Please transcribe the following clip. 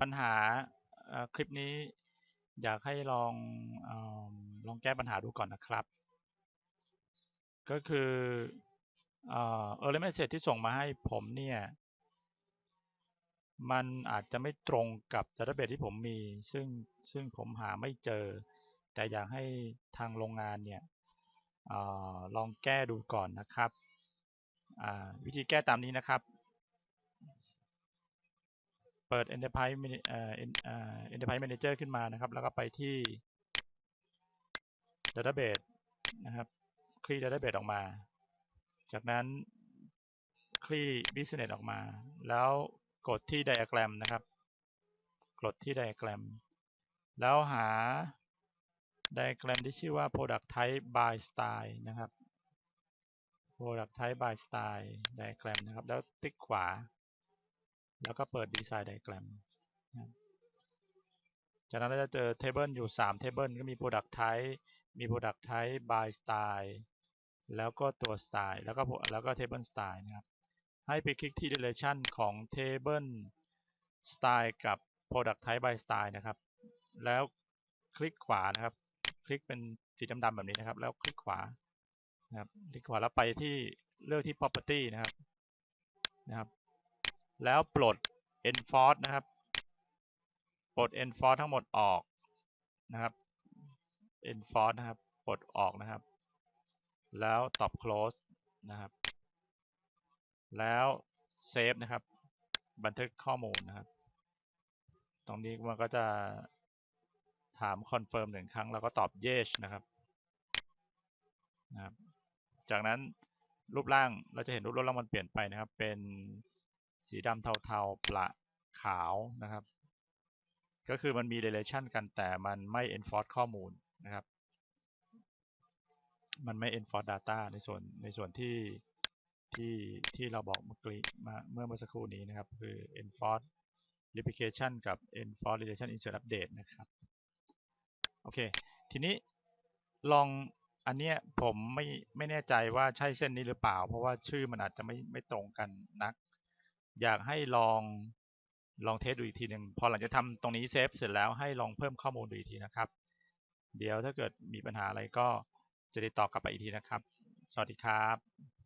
ปัญหาคลิปนี้อยากให้ลองอลองแก้ปัญหาดูก่อนนะครับ ก็คือเออ error message ที่ส่งมาให้ผมเนี่ย มันอาจจะไม่ตรงกับ database ที่ผมมี ซึ่งซึ่งผมหาไม่เจอ แต่อยากให้ทางโรงงานเนี่ยออลองแก้ดูก่อนนะครับ วิธีแก้ตามนี้นะครับ เปิด Enterprise เอ่อ Enterprise Manager ขึ้นมานะครับ แล้วก็ไปที่ Database นะครับ คลี่ Database ออกมา จากนั้นคลี่ Business ออกมา แล้วกดที่ Diagram นะครับ กดที่ Diagram แล้วหา Diagram ที่ชื่อว่า Product Type by Style นะครับ Product Type by Style Diagram นะครับ แล้วติ๊กขวา แล้วก็เปิด Design Diagram นะครับจากนั้นเราจะเจอ Table อยู่3 Table ก็มี Product Type มี Product Type by Style แล้วก็ตัว Style แล้วก็แล้วก็ Table Style นะครับ ให้ไปคลิกที่ Relation ของ Table Style กับ Product Type by Style นะครับ แล้วคลิกขวานะครับ คลิกเป็นสีดำๆแบบนี้นะครับ แล้วคลิกขวานะครับ คลิกขวาแล้วไปที่เลือกที่ Property นะครับนะครับ แล้วปลด enforce นะครับ ปลด enforce ทั้งหมดออกนะครับ enforce นะครับ ปลดออกนะครับ แล้ว stop close นะครับ แล้ว save นะครับ บันทึกข้อมูลนะครับ ตรงนี้มันก็จะถาม confirm หนึ่งครั้ง แล้วก็ตอบ yes นะครับนะครับ จากนั้นรูปร่างเราจะเห็นรูปร่างมันเปลี่ยนไปนะครับ เป็น สีดำเทาๆประขาวนะครับ ก็คือมันมี relation กันแต่มันไม่ enforce ข้อมูลนะครับ มันไม่ enforce data ในส่วนในส่วนที่ที่ที่เราบอกเมื่อกี้มาเมื่อเมื่อสักครู่นี้นะครับ คือ enforce replication กับ enforce relation insert update นะครับ โอเค ทีนี้ลองอันเนี้ยผมไม่ไม่แน่ใจว่าใช่เส้นนี้หรือเปล่า เพราะว่าชื่อมันอาจจะไม่ไม่ตรงกันนัก อยากให้ลองลองเทสดูอีกทีหนึ่งพอหลังจากทำตรงนี้เซฟเสร็จแล้วให้ลองเพิ่มข้อมูลดูอีกทีนะครับ เดี๋ยวถ้าเกิดมีปัญหาอะไรก็จะติดต่อกลับไปอีกทีนะครับ สวัสดีครับ